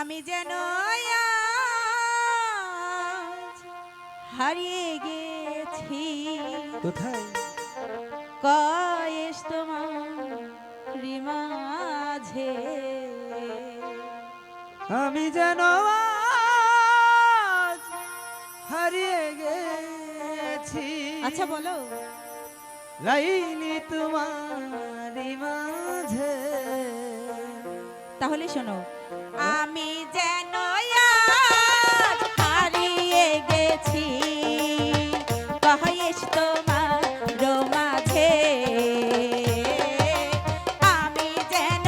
আমি যেন হারিয়ে গেছি। কোথায়? কয়েস তোমার মাঝে। আমি যেন হারিয়ে গেছি। আচ্ছা বলো। লাইনি তোমারি মাঝে। তাহলে শোনো আমি যেন হারিয়ে গেছি। কয়েস তোমার মাঝে আমি যেন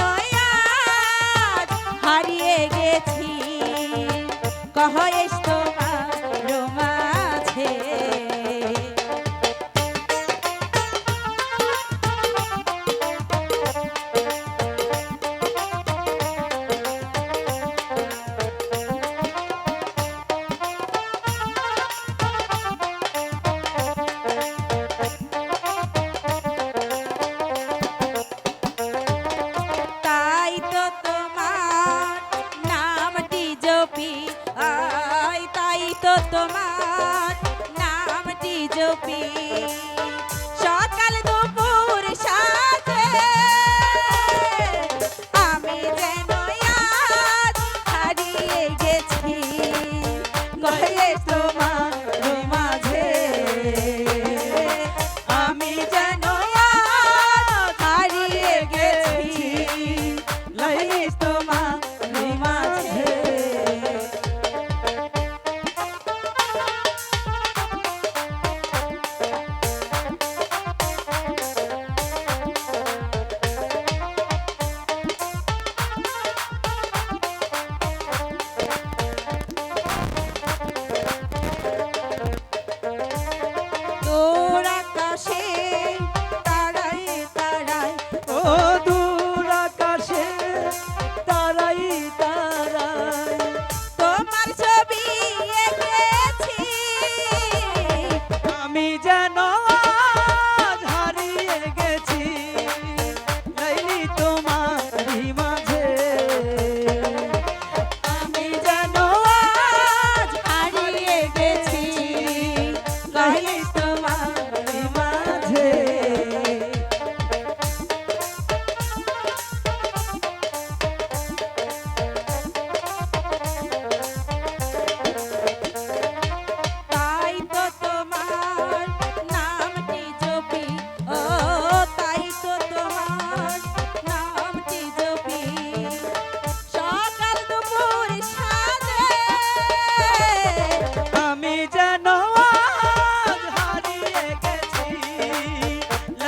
হারিয়ে গেছি। কয়েস তোমার জপি আই তাই তো তোমার নামটি জপি।